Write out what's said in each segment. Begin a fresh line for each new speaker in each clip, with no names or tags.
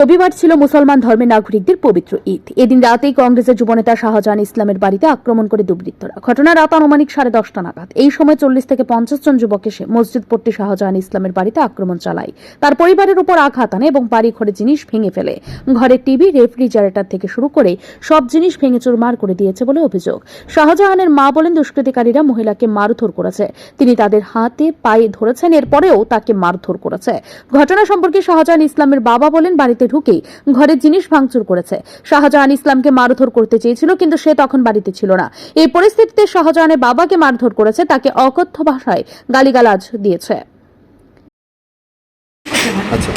রবিবার ছিল মুসলমান ধর্মের নাগরিকদের পবিত্র ঈদ। এদিন রাতেই কংগ্রেসের যুবনেতা শাহজাহান ইসলামের বাড়িতে আক্রমণ করে দুর্বৃত্তরা। ঘটনা রাত আনুমানিক সাড়ে দশটা নাগাদ। এই সময় চল্লিশ থেকে পঞ্চাশ জন যুবক এসে মসজিদ পট্টি শাহজাহান ইসলামের বাড়িতে আক্রমণ চালায়। তার পরিবারের উপর আঘাত আনে এবং বাড়ি ঘরে জিনিস ভেঙে ফেলে। ঘরের টিভি, রেফ্রিজারেটর থেকে শুরু করে সব জিনিস ভেঙে চুরমার করে দিয়েছে বলে অভিযোগ। শাহজাহানের মা বলেন, দুষ্কৃতিকারীরা মহিলাকে মারধর করেছে। তিনি তাদের হাতে পায়ে ধরেছেন, এরপরেও তাকে মারধর করেছে। ঘটনা সম্পর্কে শাহজাহান ইসলামের বাবা বলেন, বাড়িতে ঢুকেই ঘরের জিনিস ভাঙচুর করেছে। শাহজাহান ইসলামকে মারধর করতে চেয়েছিল কিন্তু সে তখন বাড়িতে ছিল না। এই পরিস্থিতিতে শাহজাহানের বাবাকে মারধর করেছে তাকে অকথ্য ভাষায় গালিগালাজ দিয়েছে।
আচ্ছা।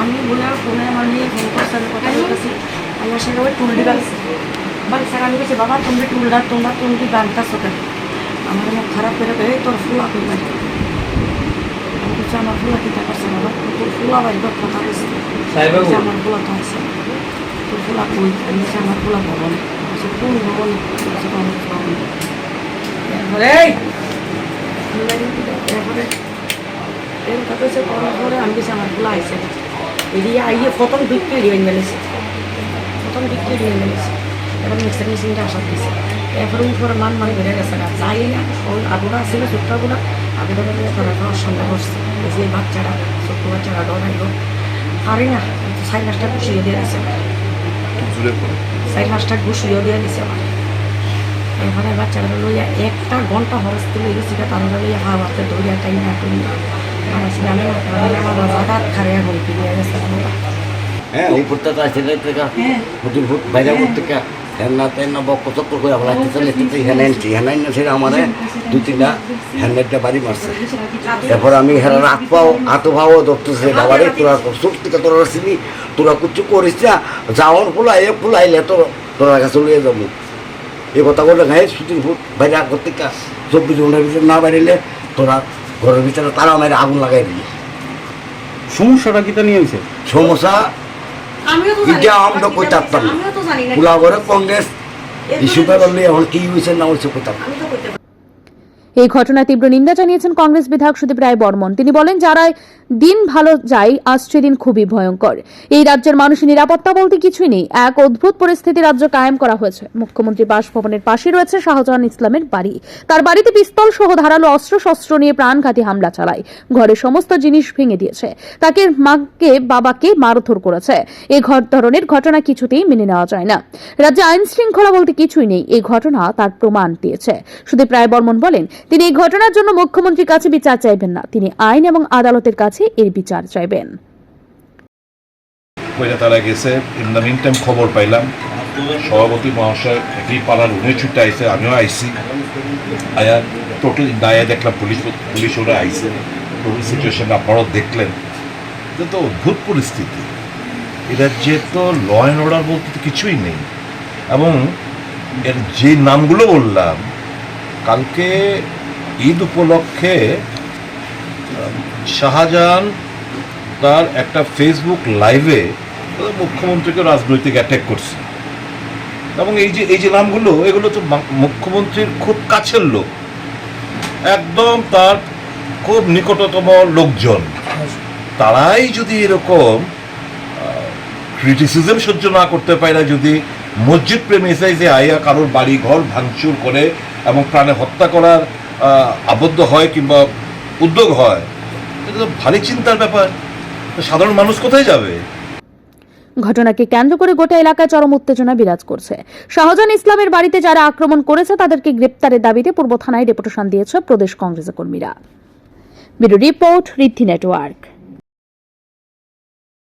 আমি ফোনে আমার নিয়ে ফোন করছে আমি কথা বলতেছি আমার সঙ্গে ওই টুলডি বাড়ছে বাড়ছে আমি বলছি বাবা তুমি টুলডা তোমরা টুলডি বানতেছো কেন? আমার মুখ খারাপ করে তোর ফুলা কই আমার ফুলা করছে বাবা তোর ফুলা বাড়ি কথা বলছে আমার ফুলা তো ফুলা আমি ফুলা ভবন কোন ভবন! এরপরে এর কথা হচ্ছে করার পরে আমি বেশি আমার খোলা আইসে এদিকে আইয়ে প্রথম বিক্রি দিয়ে মেলেছে প্রথম বিক্রি দিয়ে মেলেছে এবার মিক্সার মেশিনটা আসার দিয়েছে এরপরে উপরে মান মান বেড়ে গেছে না যাই না ওই আগুনা ছিল করার পর সন্ধ্যা করছে এই যে বাচ্চারা ছোট্ট বাচ্চারা ডরাইলো পারি না সাড়ে পাঁচটা ঘুষিয়ে দিয়ে
পড়ে
সাড়ে পাঁচটা ঘুষিয়ে দিয়ে দিয়েছে আমার এখানে বাচ্চারা লইয়া একটা ঘণ্টা হরস্তে লই গেছি তারা লইয়া হাওয়াতে দৌড়িয়া টাইম না টুনি আমার ছিল আমি আমার হঠাৎ খারে এখন ফিরিয়ে গেছে
হ্যাঁ। উপর থেকে আসলে থেকে বাইরে থেকে হেন্না তেন্না বক চক্কর করে আবার আসতেছে লেখতেছে হেনে আনছি হেনে আনছে সেটা আমার দুই তিনটা হ্যান্ডেলটা বাড়ি মারছে। এরপর আমি হেরার হাত পাও হাত ভাও ধরতেছে বাবারে তোরা সুট থেকে তোরা আসছিলি তোরা কিছু করিস না যাওয়ার ফুলাই ফুলাইলে তোর তোরা কাছে লইয়ে যাব। এই কথা বলে গায়ে শুটিং ফুট বাইরে থেকে চব্বিশ ঘণ্টার ভিতরে না বাড়িলে তোরা ঘরের ভিতরে তারা মেরে আগুন লাগাই দিবি।
সমস্যাটা কিটা নিয়ে হয়েছে
সমস্যা
তো
এটা আমরা কই থাকতাম পুলা করে কংগ্রেস ইস্যুটা করলে এখন কি হয়েছে না হয়েছে
করতে
এই ঘটনায় তীব্র নিন্দা জানিয়েছেন কংগ্রেস বিধায়ক সুদীপ রায় বর্মন। তিনি বলেন যারা দিন ভালো যায় আসছে দিন খুবই ভয়ঙ্কর। এই রাজ্যের মানুষের নিরাপত্তা বলতে কিছুই নেই। এক অদ্ভুত পরিস্থিতি রাজ্য কায়েম করা হয়েছে। মুখ্যমন্ত্রী বাসভবনের পাশে রয়েছে শাহজাহান ইসলামের বাড়ি। তার বাড়িতে পিস্তল সহ ধারালো অস্ত্র শস্ত্র নিয়ে প্রাণঘাতী হামলা চালায়। ঘরের সমস্ত জিনিস ভেঙে দিয়েছে। তাকে মাকে, বাবাকে মারধর করেছে। ঘর ধরনের ঘটনা কিছুতেই মেনে নেওয়া যায় না। রাজ্যে আইন শৃঙ্খলা বলতে কিছুই নেই। এই ঘটনা তার প্রমাণ দিয়েছে। সুদীপ রায় বর্মন বলেন তিনি এই ঘটনার জন্য মুখ্যমন্ত্রীর কাছে বিচার চাইবেন না। তিনি আইন এবং আদালতের কাছে এর বিচার চাইবেন।
তারা গেছে। ইন মিন খবর পাইলাম। সভাপতি মহাশয় একই পাড়ার উনি ছুটে আইসে আমিও আইসি আয়া টোটাল দায়া দেখলাম পুলিশ পুলিশ ওরা আইসে টোটাল সিচুয়েশন আপনারাও দেখলেন। এটা তো অদ্ভুত পরিস্থিতি। এটা যে তো ল অ্যান্ড অর্ডার বলতে তো কিছুই নেই। এবং এর যে নামগুলো বললাম, কালকে ঈদ উপলক্ষে শাহজাহান তার একটা ফেসবুক লাইভে মুখ্যমন্ত্রীকে রাজনৈতিক অ্যাটাক করছে। এবং এই যে এই যে নামগুলো, এগুলো তো মুখ্যমন্ত্রীর খুব কাছের লোক। একদম তার খুব নিকটতম লোকজন। তারাই যদি এরকম ক্রিটিসিজম সহ্য না করতে পারে না, যদি মসজিদ প্রেমিসাই যে আইয়া কারোর বাড়ি ঘর ভাঙচুর করে এবং প্রাণে হত্যা করার আবদ্ধ হয় কিংবা উদ্যোগ হয়, এটা তো ভারী চিন্তার ব্যাপার। সাধারণ মানুষ কোথায় যাবে?
ঘটনাকে কেন্দ্র করে গোটা এলাকায় চরম উত্তেজনা বিরাজ করছে। শাহজান ইসলামের বাড়িতে যারা আক্রমণ করেছে, তাদেরকে গ্রেপ্তারের দাবিতে পূর্ব থানায় ডেপুটেশন দিয়েছে প্রদেশ কংগ্রেসের কর্মীরা। Report Riddhi network.